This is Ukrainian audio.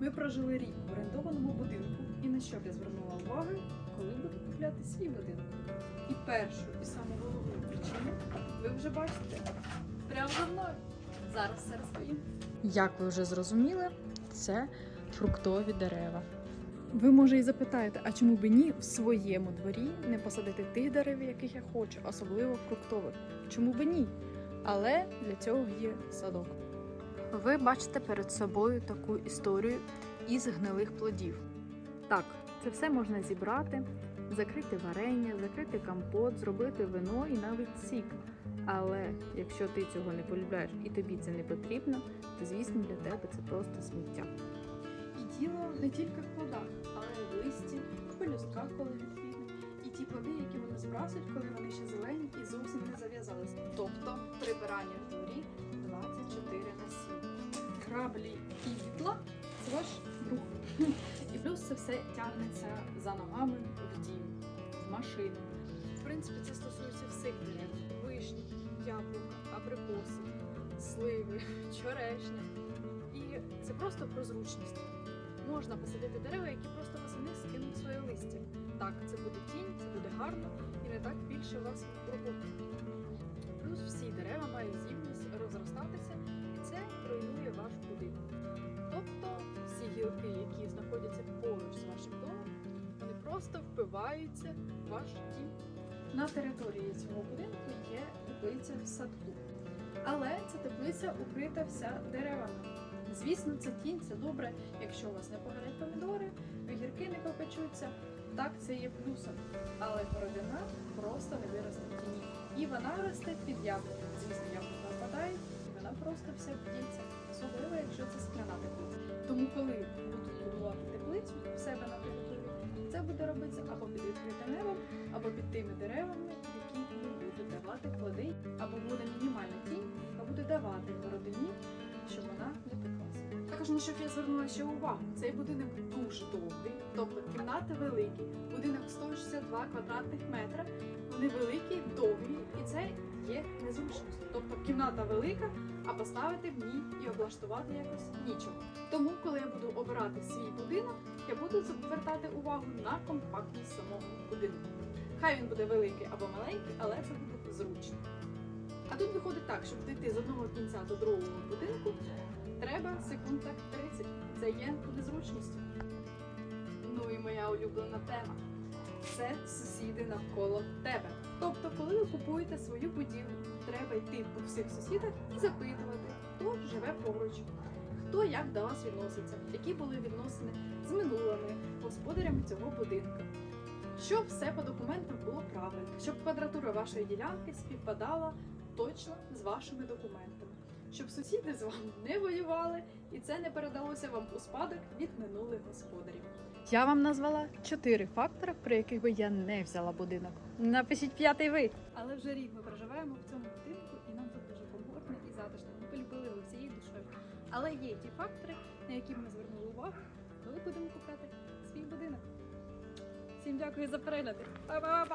Ми прожили рік в орендованому будинку, і на що б я звернула увагу, коли буду купляти свій будинок. І першу, і саму головну причину ви вже бачите. Прямо за мною. Зараз все розповім. Як ви вже зрозуміли, це фруктові дерева. Ви може і запитаєте, а чому б ні в своєму дворі не посадити тих дерев, яких я хочу, особливо фруктових? Чому б ні? Але для цього є садок. Ви бачите перед собою таку історію із гнилих плодів. Так, це все можна зібрати, закрити варення, закрити компот, зробити вино і навіть сік. Але якщо ти цього не полюбляєш і тобі це не потрібно, то звісно для тебе це просто сміття. І діло не тільки в плодах, але й в листі, в пелюстках, коли відквітне, і ті плоди, які вони збрасують, коли вони ще зелені і зовсім не зав'язались. Тобто прибирання Граблі і вітла це ваш друг. І плюс це все тягнеться за ногами в дім, в машину. В принципі, це стосується всіх дерев: вишні, яблука, абрикоси, сливи, черешня. І це просто про зручність. Можна посадити дерева, які просто восени скинуть своє листя. Так, це буде тінь, це буде гарно і не так більше у вас роботи. Плюс всі дерева мають здібність розростатися, і це руйнує ваш просто впиваються в ваш дім. На території цього будинку є теплиця в садку. Але ця теплиця укрита вся деревами. Звісно, це тінь, це добре, якщо у вас не погорять помідори, огірки не попечуться. Так, це є плюсом. Але городина просто не виросте в тіні. І вона росте під яблука. Звісно, яблука або під тими деревами, які будуть давати плоди, або буде мінімальна тінь, яка буде давати городині, щоб вона не пеклася. Також на що б я звернула ще увагу, цей будинок дуже довгий, тобто кімнати великі, будинок 162 квадратних метра, вони великі, довгі, і це є незручність. Тобто кімната велика, а поставити в ній і облаштувати якось нічого. Тому, коли я буду обирати свій будинок, я буду звертати увагу на компактність самого будинку. Хай він буде великий або маленький, але це буде зручно. А тут виходить так, щоб дійти з одного кінця до другого будинку, треба секунд так 30. Це є незручністю. Ну і моя улюблена тема це сусіди навколо тебе. Тобто, коли ви купуєте свою будівлю, треба йти по всіх сусідах і запитувати, хто живе поруч, хто як до вас відноситься, які були відносини з минулими господарями цього будинку. Щоб все по документам було правильно, щоб квадратура вашої ділянки співпадала точно з вашими документами, щоб сусіди з вами не воювали і це не передалося вам у спадок від минулих господарів. Я вам назвала чотири фактори, при яких би я не взяла будинок. Напишіть п'ятий ви. Але вже рік ми проживаємо в цьому будинку, і нам тут дуже комфортно і затишно. Ми полюбили його всією душою. Але є ті фактори, на які ми звернули увагу, коли будемо купляти свій будинок. Всім дякую за перегляди. Па-па-па!